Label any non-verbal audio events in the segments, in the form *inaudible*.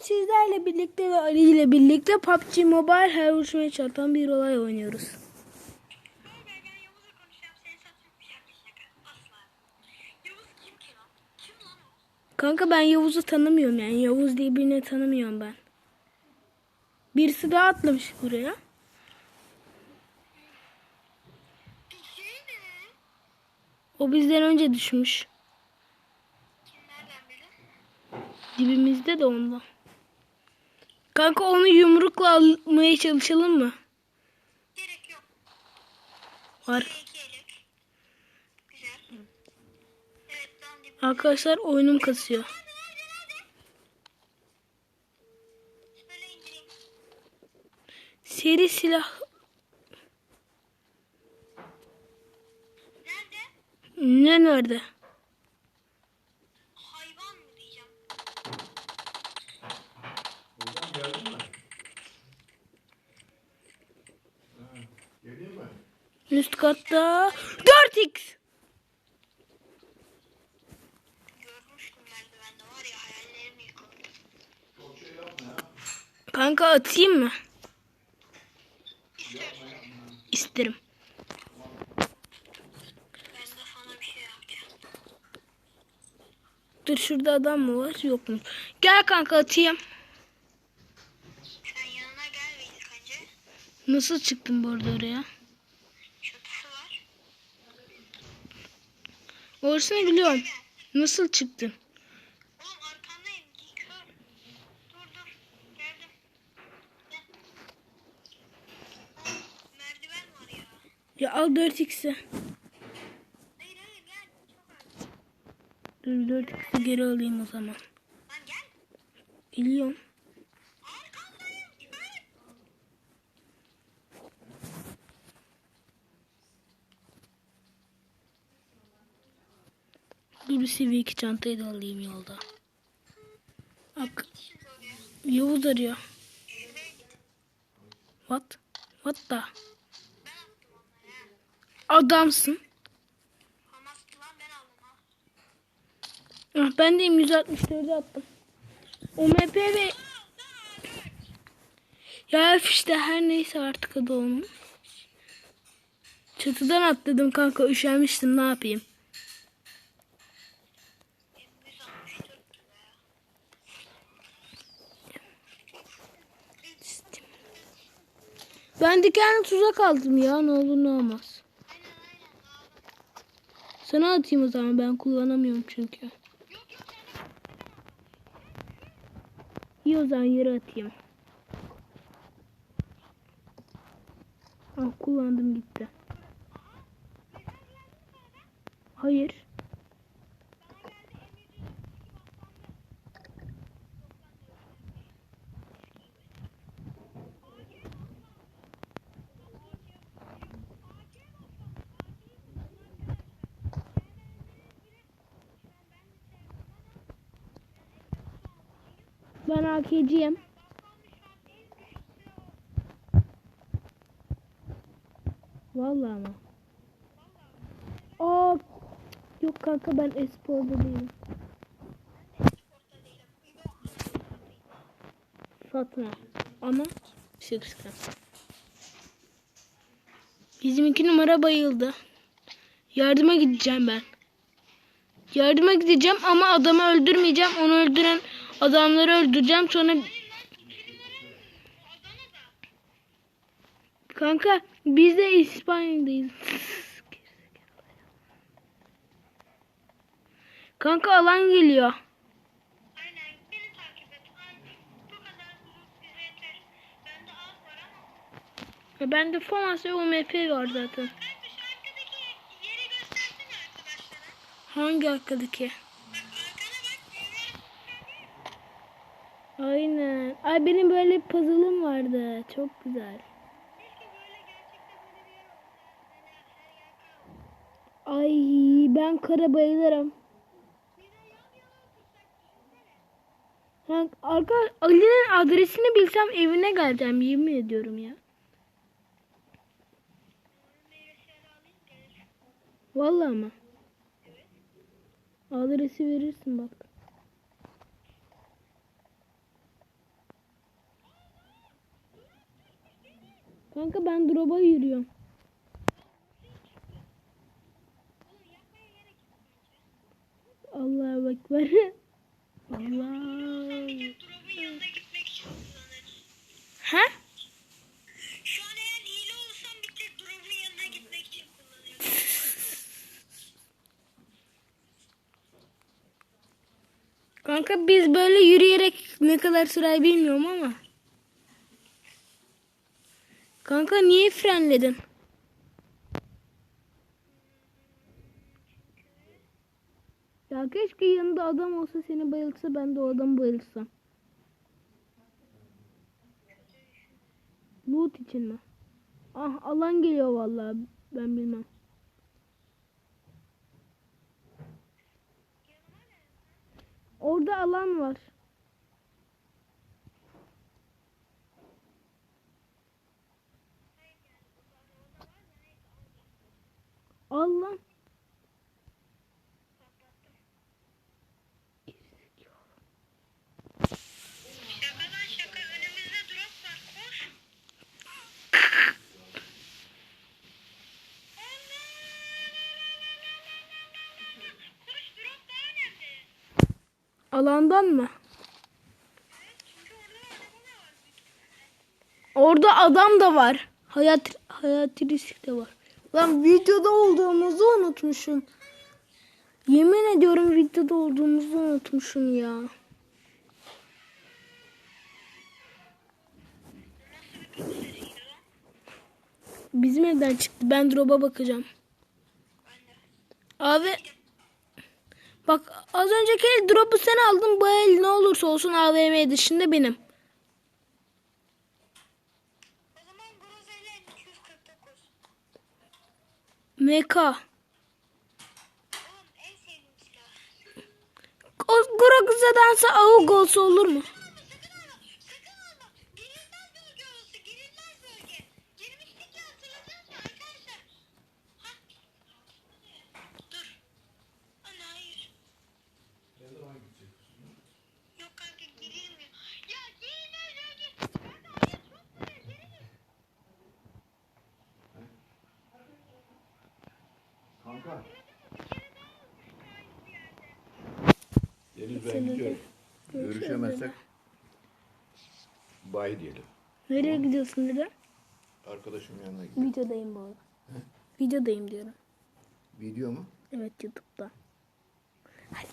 Sizlerle birlikte ve Ali ile birlikte PUBG Mobile her uçmaya çarpan bir olay oynuyoruz. Kanka ben Yavuz'u tanımıyorum yani. Yavuz diye birini tanımıyorum ben. Birisi daha atlamış buraya. O bizden önce düşmüş. Dibimizde de ondan. Kanka onu yumrukla almaya çalışalım mı? Gerek yok. Var. Arkadaşlar oyunum kasıyor. Seri silah Nerede? ne nerede? Hayvan mı diyeceğim. Oradan geldin mi? Ha, geleyim mi? Üst katta 4x. Görmüştüm merdivende var ya hayallerim yıkıldı. Çok şey yapma ya. Kanka atayım mı? İsterim. ben de sana bir şey yapacağım. Dur şurada adam mı var? Yok mu? Gel kanka atayım. Sen yanına gel ve ilk önce. Nasıl çıktın bu arada oraya? Çatısı var. Orasını biliyorum. Nasıl çıktın? Oğlum arkandayım. Kör. Dur dur. Geldim. Gel. Oğlum, merdiven var ya. Ya al 4x'i. Hayır hayır gel. Çok az. Dur 4x'i geri alayım o zaman. Lan gel. Geliyorum. Dur bir seviye 2 çantayı da alayım yolda. Bak. Yavuz arıyor. What? What ha. Adamsın. Ah, ben de 164'e attım. UMP ve ya işte her neyse artık adı onun. Çatıdan atladım kanka üşenmiştim ne yapayım. Ben dikenli tuzak aldım ya ne olur ne olmaz. Sana atayım o zaman ben kullanamıyorum çünkü. İyi o zaman yere atayım. Ah kullandım gitti. Hayır. Ben AK'ciyim. Vallahi ama. Aa, yok kanka ben esporda değilim. Fatma. Ama sıksın. Bizim iki numara bayıldı. Yardıma gideceğim ben. Yardıma gideceğim ama adamı öldürmeyeceğim. Onu öldüren adamları öldüreceğim. Sonra Kanka biz de İspanya'dayız. Kanka alan geliyor. Aynen beni takip et. Ay, bu kadar huzur bize yeter. Bende az var ama. Ya Bende FAMAS ve UMP var zaten. Kanka şu arkadaki yeri göstersene arkadaşlara. Hangi arkadaki? Bak arkana bak. Yüzleri Aynen. Ay benim böyle bir puzzle'ım vardı. Çok güzel. Ay ben kara bayılırım. Ha, arka Ali'nin adresini bilsem evine geleceğim yemin ediyorum ya. Vallahi mı? Adresi verirsin bak. Kanka ben drop'a yürüyorum. Allah'a ekber. *laughs* Allah. Ha? Şu an eğer hile olsam bir tek drop'un yanına gitmek için kullanıyorum. Kanka biz böyle yürüyerek ne kadar sürer bilmiyorum ama. Kanka niye frenledin? Ya keşke yanında adam olsa seni bayıltsa ben de o adamı bayıltsam. Loot için mi? Ah alan geliyor vallahi ben bilmem. Orada alan var. Önemli. Alandan mı? Orada adam da var. Hayat hayati risk de var. Lan videoda olduğumuzu unutmuşum. Yemin ediyorum videoda olduğumuzu unutmuşum ya. Bizim evden çıktı. Ben drop'a bakacağım. Abi bak az önceki el drop'u sen aldın. Bu el ne olursa olsun AVM dışında benim. O zaman Groze'yle 249. Silah. O Grogza'dansa AUG olsa olur mu? Sakın alma sakın alma. Girilmez bölge orası girilmez bölge. Girmiştik ya hatırladınız mı arkadaşlar? Hah. Dur. Ana hayır. Ne zaman gideceksin? Yok kanka girilmiyor. Ya girilmez bölge. Kanka hayır çok buraya girilmiyor. Kanka. Deniz ben gidiyorum. Görüşemezsek bay diyelim. Nereye gidiyorsun dedi? Arkadaşım yanına gidiyorum. Videodayım bu arada. Videodayım diyorum. Video mu? Evet YouTube'da. Hadi.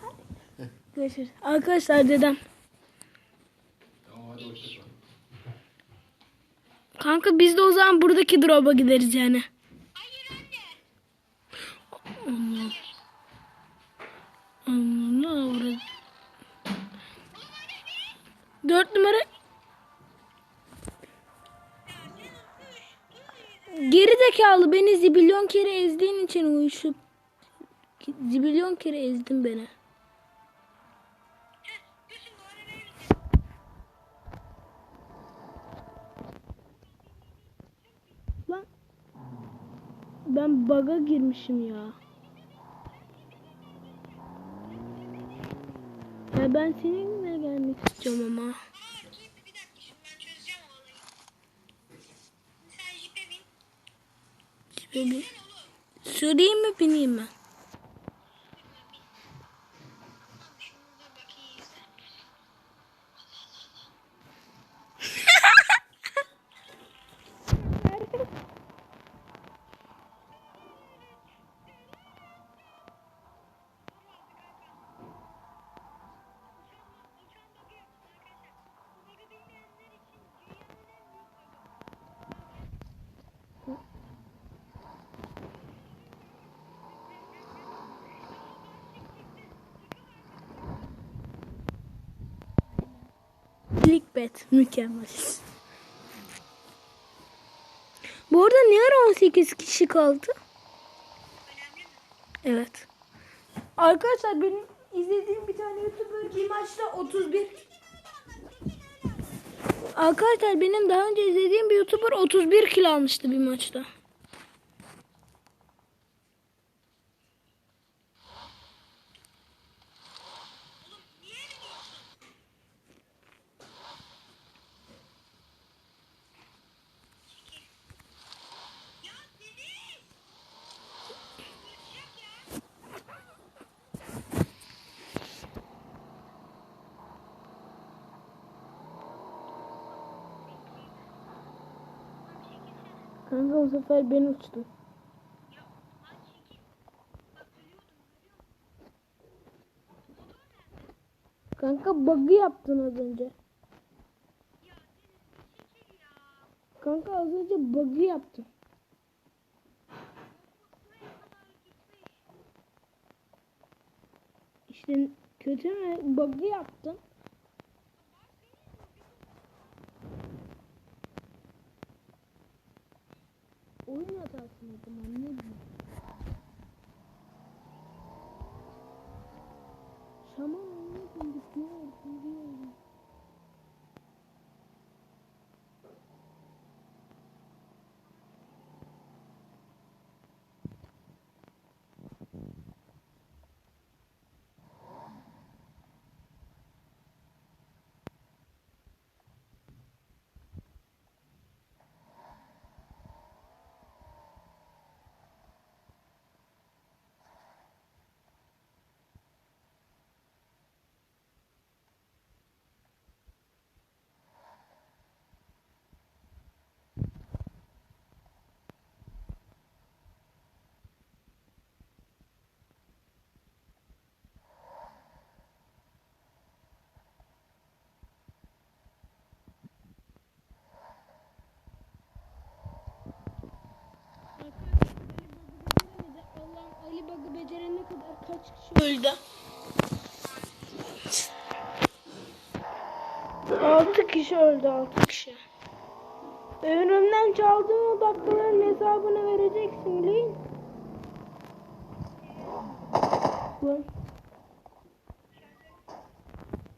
hadi. Görüşürüz. Arkadaşlar dedem. Tamam hadi hoşçakal. Kanka biz de o zaman buradaki drop'a gideriz yani. Hayır anne. Allah. Allah avradı. Dört numara. Geri zekalı beni zibilyon kere ezdiğin için uyuşup zibilyon kere ezdin beni. Lan ben baga girmişim ya. Ya ben seninle gelmek istiyorum ama. Aa dur bir dakika şimdi ben çözeceğim o olayı. Sen jipe bin. Şöyle bir Bin oğlum. Süreyim mi bineyim mi? Clickbait mükemmel. Bu arada niye ara 18 kişi kaldı? Evet. Arkadaşlar benim izlediğim bir tane YouTuber bir maçta 31 Arkadaşlar benim daha önce izlediğim bir YouTuber 31 kilo almıştı bir maçta. Oğlum niye gidiyorsun? Çekil. Kanka bu sefer ben uçtum. Ya lan çekil. Bak ölüyordum görüyor musun? Motor nerede? Kanka bug'ı yaptın az önce. Kanka az önce bug'ı yaptın. İşte kötü mü? Bug'ı yaptın. Come on. Kişi öldü? 6 kişi öldü 6 kişi. Ömrümden çaldığın o dakikaların hesabını vereceksin Lin.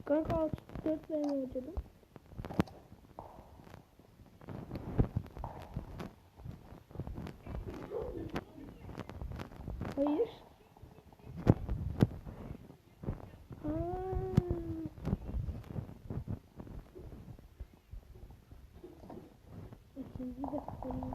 Kanka 6 4 sene harcadım. Hayır. Ha. İkinci de koyayım.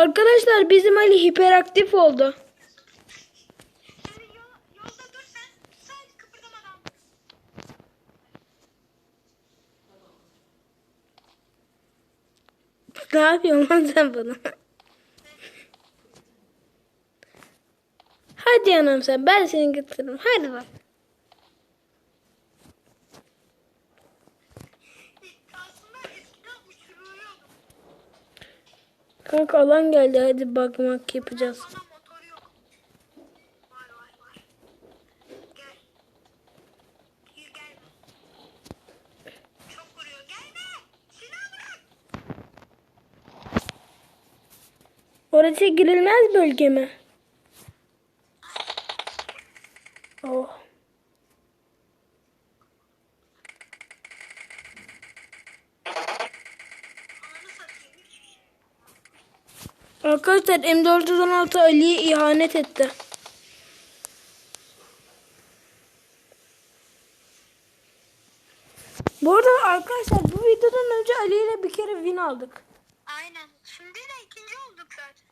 Arkadaşlar bizim Ali hiperaktif oldu. *laughs* Ne yapıyorsun lan sen bana? Hadi anam sen ben seni götürürüm. Hadi bak. Kanka alan geldi hadi bakmak yapacağız. Orası girilmez bölge mi? Oh. Ananı satayım. Üç kişi. Arkadaşlar M416 Ali'ye ihanet etti. Bu arada arkadaşlar bu videodan önce Ali ile bir kere win aldık. Aynen. Şimdi de ikinci olduk zaten.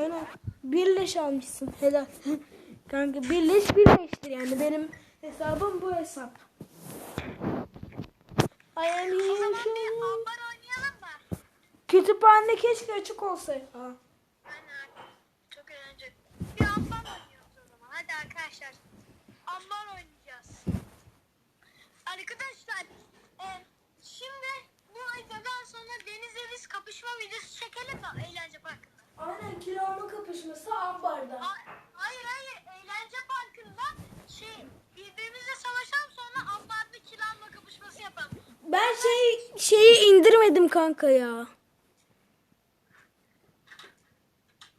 Aynen. Birleş almışsın. Helal. *laughs* Kanka birleş birleştir yani. Benim hesabım bu hesap. I am here zaman to- bir ambar oynayalım mı? Kütüphane keşke açık olsaydı. Ha. Çok eğlenceli. Bir ambar oynuyoruz o zaman. Hadi arkadaşlar. Ambar oynayacağız. Arkadaşlar. E, şimdi bu videodan sonra denizle biz kapışma videosu çekelim mi? Eğlence parkında. Aynen kiralama kapışması ambarda. Ha- Hayır hayır. Eğlence parkında şey birbirimizle savaşalım sonra ambarda kilanma kapışması yapalım. Ben şey şeyi indirmedim kanka ya.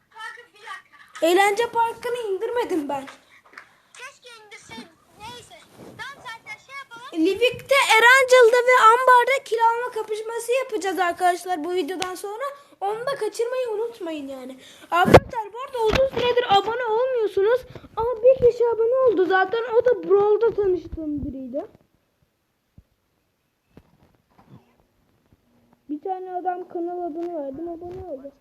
Kanka bir dakika. Eğlence parkını indirmedim ben. Keşke indirseydin. Neyse. Tamam zaten şey yapalım. Livik'te Erangel'da ve Ambar'da kiralama kapışması yapacağız arkadaşlar bu videodan sonra. Onu da kaçırmayı unutmayın yani. Arkadaşlar bu arada uzun süredir abone olmuyorsunuz. Ama bir kişi abone oldu zaten. O da Brawl'da tanıştığım biriydi. Bir tane adam kanal adını verdim abone oldu.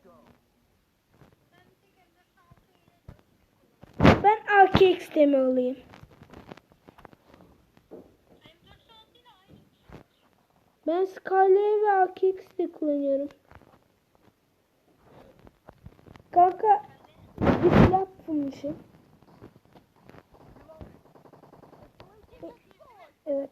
Ben AKX demi olayım. Ben Scarlet ve AKX de kullanıyorum. Kanka bir silah bulmuşum. Evet.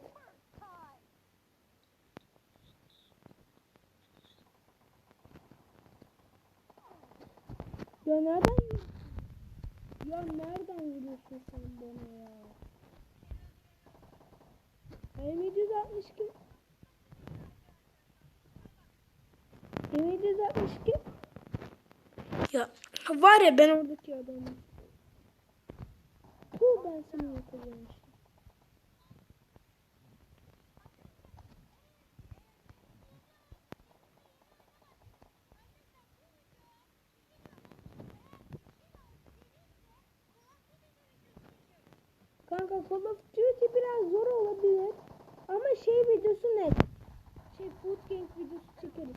Ya nereden Ya nereden vuruyorsun sen bana ya? M762 M762 Ya var ya ben oradaki adamım. Bu ben seni yakalamıştım. Şey videosu net. Şey Food Gang videosu çekeriz.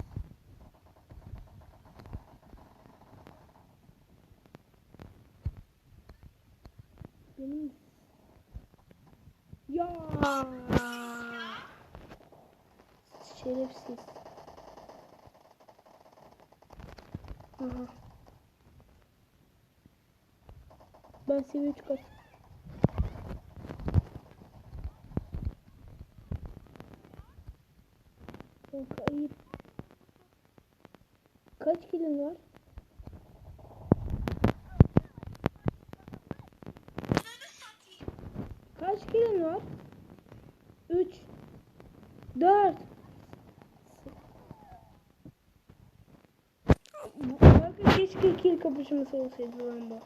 Benim ya şerefsiz. Aha. Ben seviye 3 Kill kapışması olsaydı lan bu.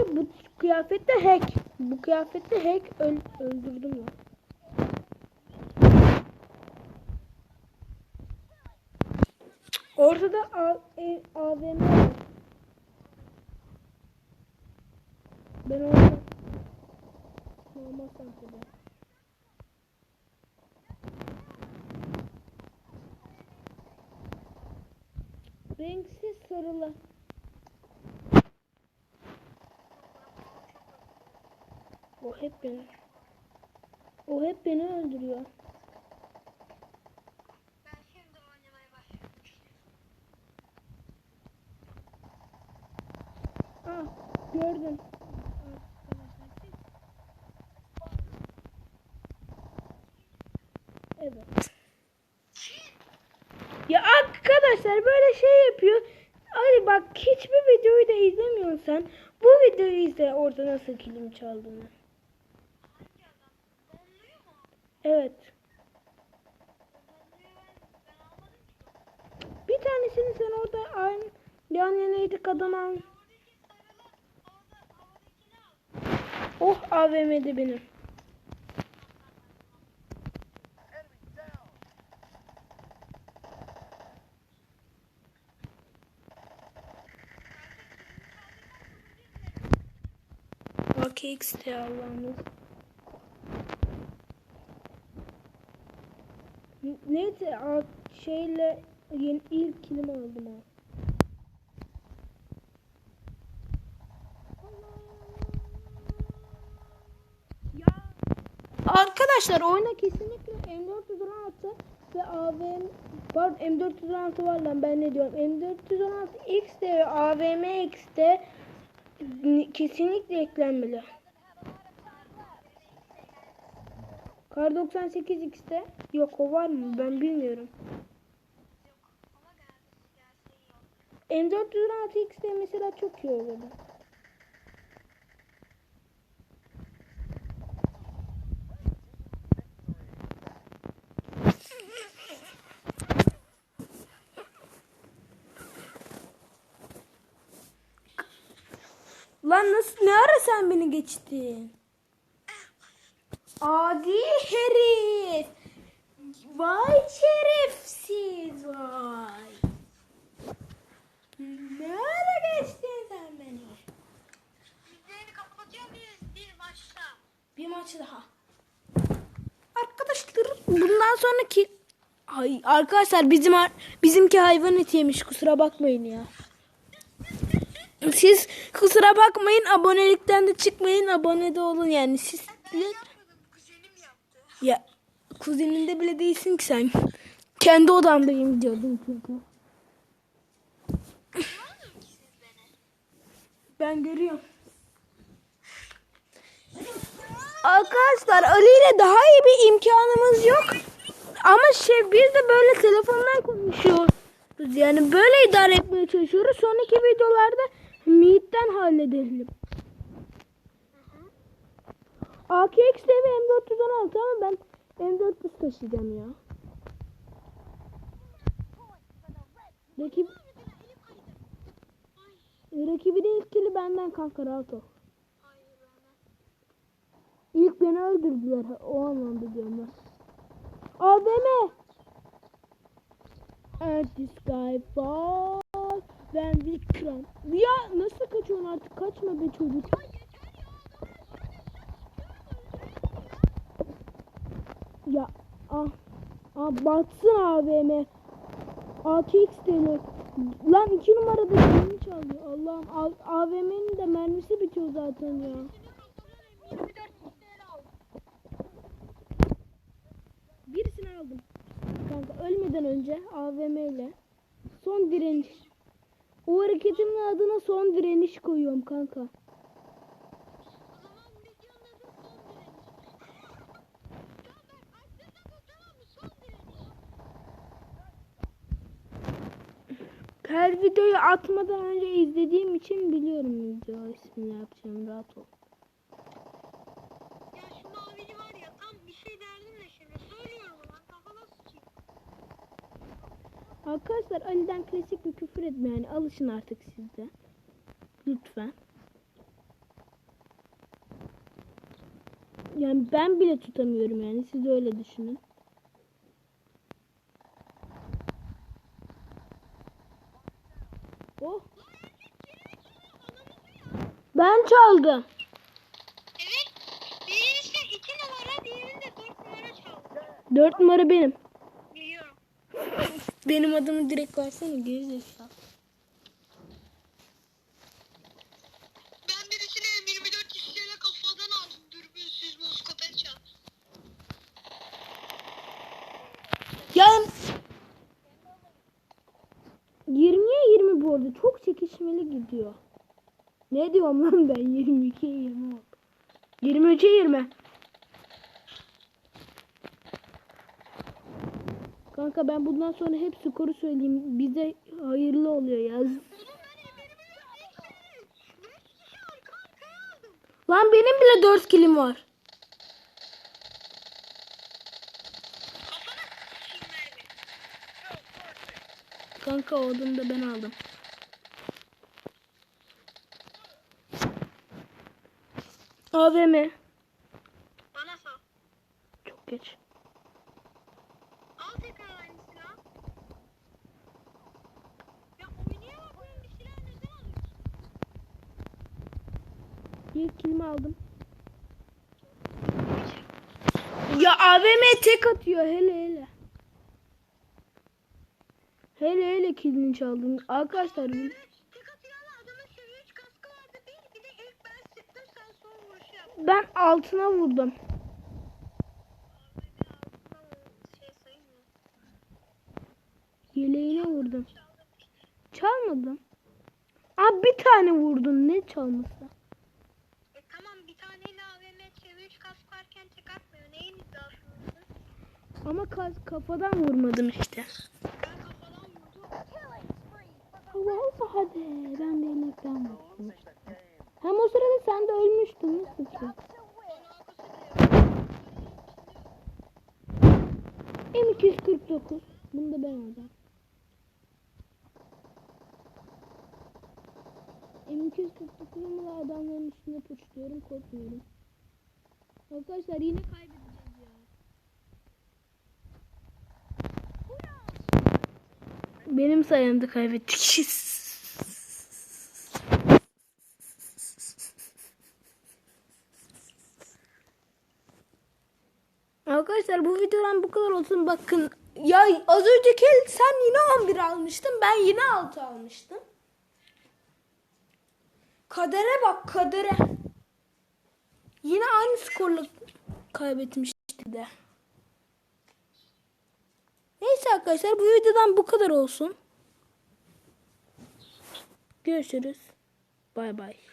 Arada bu kıyafette hack. Bu kıyafette hack öl öldürdüm ya. Ortada A e AVM var. Ben orada santrede. Renksiz sarılı. O hep beni. O hep beni öldürüyor. Ah gördüm. Evet. Ya arkadaşlar böyle şey yapıyor. Hadi bak hiçbir videoyu da izlemiyorsan bu videoyu izle orada nasıl kilim çaldığını. Evet. Bir tanesini sen orada aynı yan yanaydık adam al. Oradaki sarılı, orada havadakini al. Oh AVM'de benim. XT Allah'ımız. Neyse şeyle yeni ilk kilimi aldım ha. Arkadaşlar oyuna kesinlikle M416 ve AVM pardon M416 var lan ben ne diyorum M416 X'de ve AVM X'de kesinlikle eklenmeli. Kar 98 X'te yok o var mı ben bilmiyorum. M416 X'te mesela çok iyi olurdu. Lan nasıl ne ara sen beni geçtin? Adi herif. Vay şerefsiz vay. Ne ara geçtin sen beni? Bizlerini kapatıyor muyuz bir maçta? Bir maç daha. Arkadaşlar bundan sonraki Ay arkadaşlar bizim bizimki hayvan eti yemiş kusura bakmayın ya. Siz kusura bakmayın abonelikten de çıkmayın abone de olun yani siz ya kuzeninde bile değilsin ki sen. Kendi odamdayım diyordun çünkü. Ben görüyorum. Arkadaşlar Ali ile daha iyi bir imkanımız yok. Ama şey biz de böyle telefondan konuşuyoruz. Yani böyle idare etmeye çalışıyoruz. Sonraki videolarda Meet'ten halledelim. AKX ve M416 ama ben M400 taşıyacağım ya. Rakip, rakibin ilk kili benden kanka rahat ol. İlk beni öldürdüler. O anlamda diyorum ben. AVM. And the sky falls when we cry. Ya nasıl kaçıyorsun artık? Kaçma be çocuk. Ya ah, ah batsın AVM. ATX deniyor. Lan iki numarada kimi çalıyor? Allah'ım AVM'nin de mermisi bitiyor zaten ya. 24 kişileri aldım. Birisini aldım. Kanka ölmeden önce AVM ile son direniş. O hareketimin adına son direniş koyuyorum kanka. O zaman videonun adı son direniş. tamam ben aklımda bu tamam mı? Son direniş. Her videoyu atmadan önce izlediğim için biliyorum video ismini yapacağım rahat ol. Ya şu mavili var ya tam bir şey derdim de şimdi. Söylüyorum ama kafana sıçayım. Arkadaşlar Ali'den klasik bir küfür etme yani alışın artık siz de. Lütfen. Yani ben bile tutamıyorum yani siz öyle düşünün. Oh. Ben çaldım. Evet. Birisi 2 numara, diğerinde 4 numara çaldı. Dört numara benim. Biliyorum. *laughs* Benim adımı direkt versene gerizekalı. Ben birisine M24 kişiyle kafadan aldım. Dürbünsüz moskopet çal. 20'ye 20 bu arada çok çekişmeli gidiyor. Ne diyorum lan ben 22'ye 20 oldu. 23'e 20. Kanka ben bundan sonra hep skoru söyleyeyim. Bize hayırlı oluyor ya. Oğlum ben M24 5 kişi arka arkaya aldım. Lan benim bile 4 kilim var. Kanka o adımı da ben aldım. AVM. Bana sal. Çok geç. Al tekrar aynı silah. Ya oynayamadığın bir silah neden alıyorsun? Bir kilimi aldım. Ya AVM tek atıyor hele hele. Hele hele kilini çaldım. Arkadaşlar Evet. ben altına vurdum. Yeleğine vurdum. Çalmadım. Abi bir tane vurdun ne çalması? E tamam bir taneyle AVM çevir kask varken tek atmıyor. Neyin iddiasındasın? Ama kas, kafadan vurmadım işte. Ben kafadan vurdum. Allah Allah hadi ben de inekten vurdum işte. Hem o sırada sen de ölmüştün. Nasıl ki? M249. Bunu da ben alacağım. M249'umu da adamların üstünde puçluyorum. Korkmuyorum. Arkadaşlar yine kaybedeceğiz ya. Benim sayemde kaybettik. *laughs* Arkadaşlar bu videodan bu kadar olsun. Bakın ya az önceki el sen yine 11 almıştın. Ben yine 6 almıştım. Kadere bak kadere. Yine aynı skorla kaybetmişti de. Neyse arkadaşlar bu videodan bu kadar olsun. Görüşürüz. Bay bay.